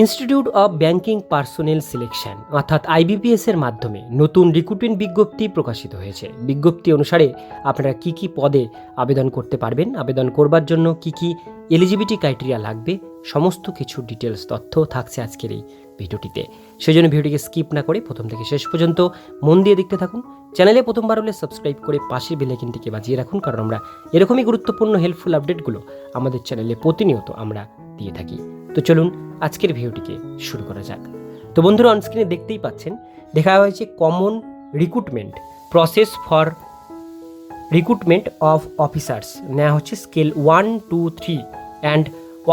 Institute of banking personnel selection অর্থাৎ IBPS এর মাধ্যমে নতুন রিক্রুটমেন্ট বিজ্ঞপ্তি প্রকাশিত হয়েছে। বিজ্ঞপ্তি অনুসারে আপনারা কি কি পদে আবেদন করতে পারবেন, আবেদন করবার জন্য কি কি এলিজিবিলিটি ক্রাইটেরিয়া লাগবে, সমস্ত কিছু ডিটেলস তথ্য থাকছে আজকের এই ভিডিওটিতে। সেই জন্য ভিডিওটিকে স্কিপ না করে প্রথম থেকে শেষ পর্যন্ত মন দিয়ে দেখতে থাকুন। চ্যানেলে প্রথমবার হলে সাবস্ক্রাইব করে পাশের বেলাইকিনটিকে বাজিয়ে রাখুন, কারণ আমরা এরকমই গুরুত্বপূর্ণ হেল্পফুল আপডেটগুলো আমাদের চ্যানেলে প্রতিনিয়ত আমরা দিয়ে থাকি। তো চলুন আজকের ভিডিওটিকে শুরু করা যাক। তো বন্ধুরা অনস্ক্রিনে দেখতেই পাচ্ছেন, দেখা হয়েছে common recruitment process for recruitment of officers নেওয়া হচ্ছে scale one two three and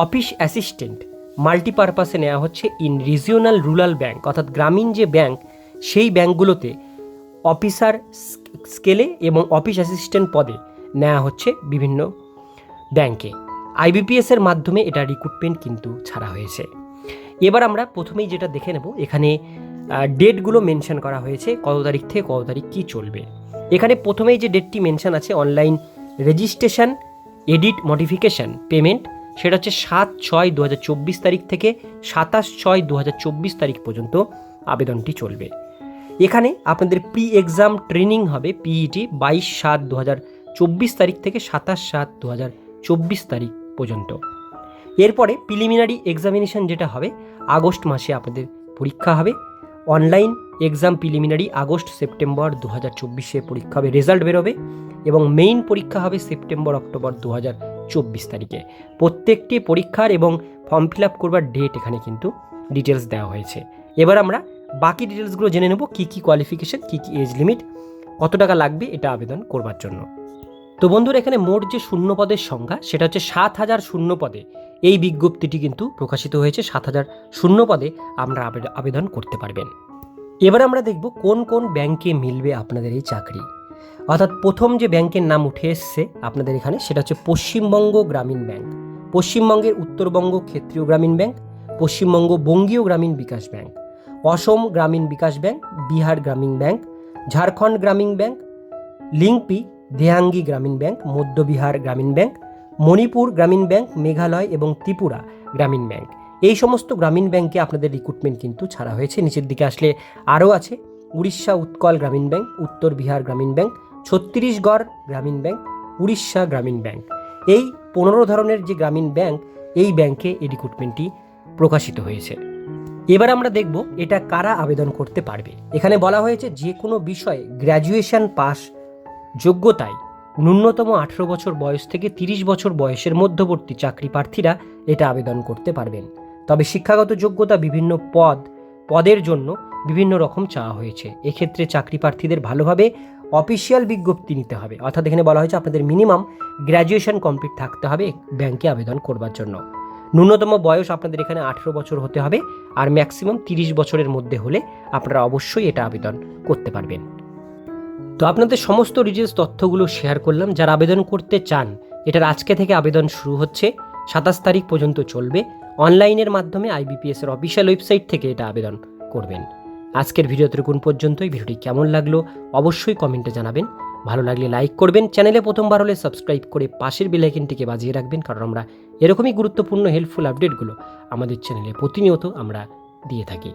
office assistant মাল্টিপারপাসে নেওয়া হচ্ছে ইন রিজিওনাল রুরাল ব্যাংক অর্থাৎ গ্রামীণ যে ব্যাংক সেই ব্যাংকগুলোতে অফিসার স্কেলে এবং অফিস অ্যাসিস্ট্যান্ট পদে নেওয়া হচ্ছে বিভিন্ন ব্যাংকে আইবিপিএস এর মাধ্যমে এটা রিক্রুটমেন্ট কিন্তু ছাড়া হয়েছে। এবার আমরা প্রথমেই যেটা দেখে নেব, এখানে ডেটগুলো মেনশন করা হয়েছে, কত তারিখ থেকে কত তারিখ কী চলবে। এখানে প্রথমেই যে ডেটটি মেনশন আছে online registration edit modification payment সেটা হচ্ছে সাত ছয় দু তারিখ থেকে সাতাশ ছয় দু তারিখ পর্যন্ত আবেদনটি চলবে। এখানে আপনাদের প্রি এক্সাম ট্রেনিং হবে পিইটি বাইশ সাত দু তারিখ থেকে সাতাশ সাত দু তারিখ পর্যন্ত। এরপরে প্রিলিমিনারি এক্সামিনেশন যেটা হবে, আগস্ট মাসে আপনাদের পরীক্ষা হবে। Online exam preliminary August September দু হাজার চব্বিশে পরীক্ষা হবে রেজাল্ট বেরোবে এবং মেইন পরীক্ষা হবে সেপ্টেম্বর অক্টোবর দু হাজার চব্বিশ তারিখে। প্রত্যেকটি পরীক্ষার এবং ফর্ম ফিল আপ করবার ডেট এখানে কিন্তু ডিটেলস দেওয়া হয়েছে। এবার আমরা বাকি ডিটেলসগুলো জেনে নেব, কী কী কোয়ালিফিকেশন কী কী এজ লিমিট কত টাকা লাগবে এটা আবেদন করবার জন্য। তো বন্ধুরা, এখানে মোট যে শূন্য পদের সংখ্যা, সেটা হচ্ছে সাত হাজার শূন্য পদে এই বিজ্ঞপ্তিটি কিন্তু প্রকাশিত হয়েছে সাত হাজার শূন্য পদে আমরা আবে- আবেদন করতে পারবেন। এবার আমরা দেখব কোন কোন ব্যাংকে মিলবে আপনাদের এই চাকরি। অর্থাৎ প্রথম যে ব্যাংকের নাম উঠে এসছে আপনাদের এখানে, সেটা হচ্ছে পশ্চিমবঙ্গ গ্রামীণ ব্যাংক। পশ্চিমবঙ্গের উত্তরবঙ্গ ক্ষেত্রীয় গ্রামীণ ব্যাংক, পশ্চিমবঙ্গ বঙ্গীয় গ্রামীণ বিকাশ ব্যাংক, অসম গ্রামীণ বিকাশ ব্যাংক, বিহার গ্রামীণ ব্যাংক, ঝাড়খণ্ড গ্রামীণ ব্যাংক লিংপি দেহাঙ্গি গ্রামীণ ব্যাংক মধ্যবিহার গ্রামীণ ব্যাংক, মণিপুর গ্রামীণ ব্যাংক, মেঘালয় এবং ত্রিপুরা গ্রামীণ ব্যাংক। এই সমস্ত গ্রামীণ ব্যাংকে আপনাদের রিক্রুটমেন্ট কিন্তু ছাড়া হয়েছে। নিচের দিকে আসলে আরও আছে, উড়িষ্যা উৎকল গ্রামীণ ব্যাংক, উত্তর বিহার গ্রামীণ ব্যাংক, ছত্তিশগড় গ্রামীণ ব্যাংক, উড়িষ্যা গ্রামীণ ব্যাংক। এই পনেরো ধরনের যে গ্রামীণ ব্যাংক, এই ব্যাংকে এই রিক্রুটমেন্টটি প্রকাশিত হয়েছে। এবার আমরা দেখব এটা কারা আবেদন করতে পারবে। এখানে বলা হয়েছে যে কোনো বিষয়ে গ্র্যাজুয়েশন পাস যোগ্যতায় ন্যূনতম আঠেরো বছর বয়স থেকে তিরিশ বছর বয়সের মধ্যবর্তী চাকরি প্রার্থীরা এটা আবেদন করতে পারবেন। তবে শিক্ষাগত যোগ্যতা বিভিন্ন পদ, পদের জন্য বিভিন্ন রকম চাওয়া হয়েছে। এক্ষেত্রে চাকরি প্রার্থীদের ভালোভাবে অফিসিয়াল বিজ্ঞপ্তি নিতে হবে। অর্থাৎ এখানে বলা হয়েছে আপনাদের মিনিমাম গ্র্যাজুয়েশন কমপ্লিট থাকতে হবে ব্যাংকে আবেদন করবার জন্য। ন্যূনতম বয়স আপনাদের এখানে আঠেরো বছর হতে হবে আর ম্যাক্সিমাম তিরিশ বছরের মধ্যে হলে আপনারা অবশ্যই এটা আবেদন করতে পারবেন। তো আপনাদের সমস্ত ডিটেলস তথ্যগুলো শেয়ার করলাম। যারা আবেদন করতে চান, এটার আজকে থেকে আবেদন শুরু হচ্ছে। সাতাশ তারিখ পর্যন্ত চলবে। অনলাইনের মাধ্যমে আইবিপিএস এর অফিসিয়াল ওয়েবসাইট থেকে এটা আবেদন করবেন। আজকের ভিডিওতে কোন পর্যন্তই। ভিডিওটি কেমন লাগল অবশ্যই কমেন্টে জানাবেন। ভালো লাগলে লাইক করবেন। চ্যানেলে প্রথমবার হলে সাবস্ক্রাইব করে পাশের বেলাইকিনটিকে বাজিয়ে রাখবেন, কারণ আমরা এরকমই গুরুত্বপূর্ণ হেল্পফুল আপডেটগুলো আমাদের চ্যানেলে প্রতিনিয়ত আমরা দিয়ে থাকি।